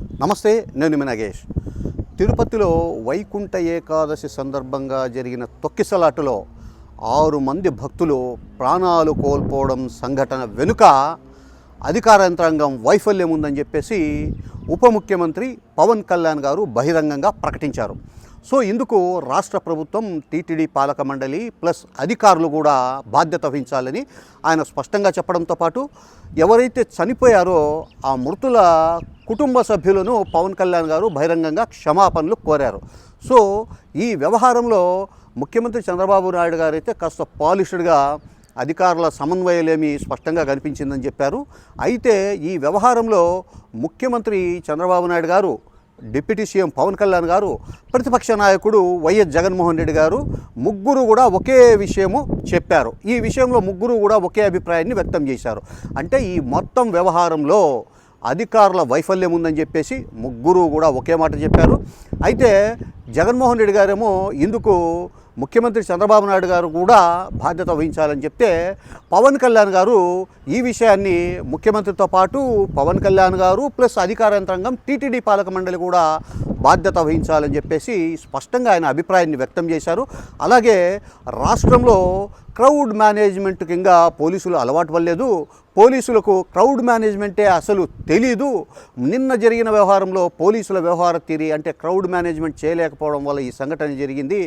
నమస్తే నేను మీ నగేష్. తిరుపతిలో వైకుంఠ ఏకాదశి సందర్భంగా జరిగిన తొక్కిసలాటలో ఆరు మంది భక్తులు ప్రాణాలు కోల్పోవడం సంఘటన వెనుక అధికార యంత్రాంగం వైఫల్యం ఉందని చెప్పేసి ఉప ముఖ్యమంత్రి పవన్ కళ్యాణ్ గారు బహిరంగంగా ప్రకటించారు. సో ఇందుకు రాష్ట్ర ప్రభుత్వం టీటీడీ పాలక మండలి ప్లస్ అధికారులు కూడా బాధ్యత వహించాలని ఆయన స్పష్టంగా చెప్పడంతో పాటు ఎవరైతే చనిపోయారో ఆ మృతుల కుటుంబ సభ్యులను పవన్ కళ్యాణ్ గారు బహిరంగంగా క్షమాపణలు కోరారు. సో ఈ వ్యవహారంలో ముఖ్యమంత్రి చంద్రబాబు నాయుడు గారు అయితే కాస్త పాలిష్డ్గా అధికారుల సమన్వయలేమి స్పష్టంగా కనిపించిందని చెప్పారు. అయితే ఈ వ్యవహారంలో ముఖ్యమంత్రి చంద్రబాబు నాయుడు గారు డిప్యూటీ సీఎం పవన్ కళ్యాణ్ గారు ప్రతిపక్ష నాయకుడు వైఎస్ జగన్మోహన్ రెడ్డి గారు ముగ్గురు కూడా ఒకే విషయము చెప్పారు. ఈ విషయంలో ముగ్గురు కూడా ఒకే అభిప్రాయాన్ని వ్యక్తం చేశారు. అంటే ఈ మొత్తం వ్యవహారంలో అధికారుల వైఫల్యం ఉందని చెప్పేసి ముగ్గురు కూడా ఒకే మాట చెప్పారు. అయితే జగన్మోహన్ రెడ్డి గారేమో ఇందుకు ముఖ్యమంత్రి చంద్రబాబు నాయుడు గారు కూడా బాధ్యత వహించాలని చెప్తే పవన్ కళ్యాణ్ గారు ఈ విషయాన్ని ముఖ్యమంత్రితో పాటు పవన్ కళ్యాణ్ గారు ప్లస్ అధికార యంత్రాంగం టీటీడీ పాలక మండలి కూడా బాధ్యత వహించాలని చెప్పేసి స్పష్టంగా ఆయన అభిప్రాయాన్ని వ్యక్తం చేశారు. అలాగే రాష్ట్రంలో క్రౌడ్ మేనేజ్మెంట్ కింద పోలీసులు అలవాటు పడలేదు. పోలీసులకు క్రౌడ్ మేనేజ్మెంటే అసలు తెలీదు. నిన్న జరిగిన వ్యవహారంలో పోలీసుల వ్యవహార తీరి అంటే క్రౌడ్ మేనేజ్మెంట్ చేయలేకపోవడం వల్ల ఈ సంఘటన జరిగింది.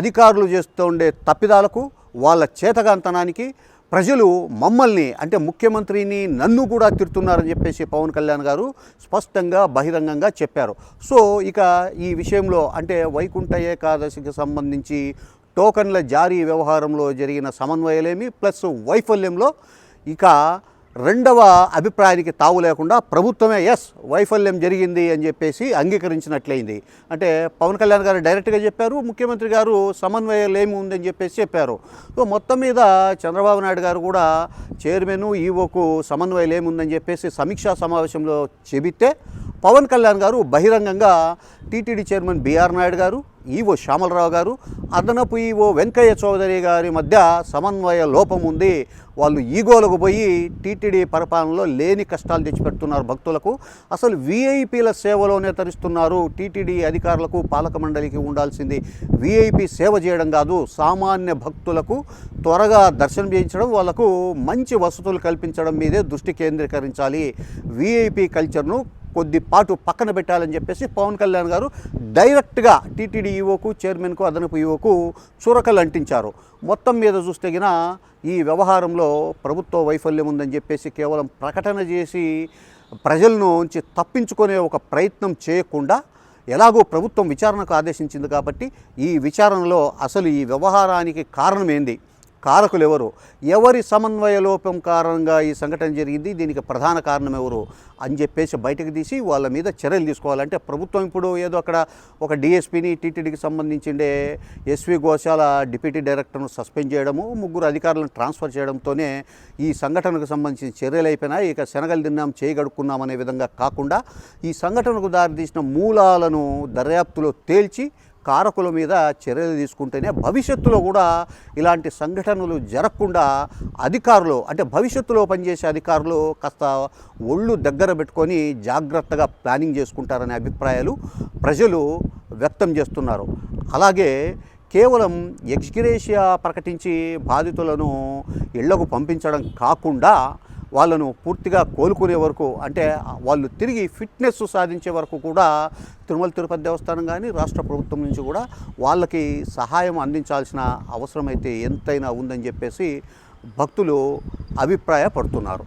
అధికారులు చేస్తుండే తప్పిదాలకు వాళ్ళ చేతగాంతనానికి ప్రజలు మమ్మల్ని అంటే ముఖ్యమంత్రిని నన్ను కూడా తిడుతున్నారని చెప్పేసి పవన్ కళ్యాణ్ గారు స్పష్టంగా బహిరంగంగా చెప్పారు. సో ఇక ఈ విషయంలో అంటే వైకుంఠ ఏకాదశికి సంబంధించి టోకన్ల జారీ వ్యవహారంలో జరిగిన సమన్వయలేమి ప్లస్ వైఫల్యంలో ఇక రెండవ అభిప్రాయానికి తావు లేకుండా ప్రభుత్వమే ఎస్ వైఫల్యం జరిగింది అని చెప్పేసి అంగీకరించినట్లయింది. అంటే పవన్ కళ్యాణ్ గారు డైరెక్ట్గా చెప్పారు ముఖ్యమంత్రి గారు సమన్వయం ఏమి ఉందని చెప్పేసి చెప్పారు. సో మొత్తం మీద చంద్రబాబు నాయుడు గారు కూడా చైర్మన్ ఈవోకు సమన్వయం ఏముందని చెప్పేసి సమీక్షా సమావేశంలో చెబితే పవన్ కళ్యాణ్ గారు బహిరంగంగా టీటీడీ చైర్మన్ బీఆర్ నాయుడు గారు ఈవో శ్యామలరావు గారు అదనపు ఈవో వెంకయ్య చౌదరి గారి మధ్య సమన్వయ లోపం ఉంది. వాళ్ళు ఈగోలకు పోయి టీటీడీ పరిపాలనలో లేని కష్టాలు తెచ్చిపెడుతున్నారు భక్తులకు. అసలు వీఐపీల సేవలోనే తరిస్తున్నారు టీటీడీ అధికారులకు పాలక మండలికి ఉండాల్సింది వీఐపీ సేవ చేయడం కాదు సామాన్య భక్తులకు త్వరగా దర్శనం చేయించడం వాళ్ళకు మంచి వసతులు కల్పించడం మీదే దృష్టి కేంద్రీకరించాలి. వీఐపీ కల్చర్ను కొద్దిపాటు పక్కన పెట్టాలని చెప్పేసి పవన్ కళ్యాణ్ గారు డైరెక్ట్గా టీటీడీ ఈవోకు చైర్మన్కు అదనపు ఈవోకు చురకలు అంటించారు. మొత్తం మీద చూస్తే గిన ఈ వ్యవహారంలో ప్రభుత్వ వైఫల్యం ఉందని చెప్పేసి కేవలం ప్రకటన చేసి ప్రజలను ఉంచి తప్పించుకునే ఒక ప్రయత్నం చేయకుండా ఎలాగో ప్రభుత్వం విచారణకు ఆదేశించింది కాబట్టి ఈ విచారణలో అసలు ఈ వ్యవహారానికి కారణం ఏంది? కారకులు ఎవరు ఎవరి సమన్వయ లోపం కారణంగా ఈ సంఘటన జరిగింది? దీనికి ప్రధాన కారణం ఎవరు? అని చెప్పేసి బయటకు తీసి వాళ్ళ మీద చర్యలు తీసుకోవాలంటే ప్రభుత్వం ఇప్పుడు ఏదో అక్కడ ఒక డిఎస్పీని టీటీడీకి సంబంధించిండే ఎస్వి గోశాల డిప్యూటీ డైరెక్టర్ను సస్పెండ్ చేయడము ముగ్గురు అధికారులను ట్రాన్స్ఫర్ చేయడంతోనే ఈ సంఘటనకు సంబంధించిన చర్యలు అయిపోయినాయి. ఇక శనగలు తిన్నాం చేయగడుక్కున్నాం అనే విధంగా కాకుండా ఈ సంఘటనకు దారితీసిన మూలాలను దర్యాప్తులో తేల్చి కారకుల మీద చర్యలు తీసుకుంటేనే భవిష్యత్తులో కూడా ఇలాంటి సంఘటనలు జరగకుండా అధికారులు అంటే భవిష్యత్తులో పనిచేసే అధికారులు కాస్త ఒళ్ళు దగ్గర పెట్టుకొని జాగ్రత్తగా ప్లానింగ్ చేసుకుంటారనే అభిప్రాయాలు ప్రజలు వ్యక్తం చేస్తున్నారు. అలాగే కేవలం ఎక్స్గ్రేషియా ప్రకటించి బాధితులను ఇళ్ళకు పంపించడం కాకుండా వాళ్ళను పూర్తిగా కోలుకునే వరకు అంటే వాళ్ళు తిరిగి ఫిట్నెస్ సాధించే వరకు కూడా తిరుమల తిరుపతి దేవస్థానం కానీ రాష్ట్ర ప్రభుత్వం నుంచి కూడా వాళ్ళకి సహాయం అందించాల్సిన అవసరం అయితే ఎంతైనా ఉందని చెప్పేసి భక్తులు అభిప్రాయపడుతున్నారు.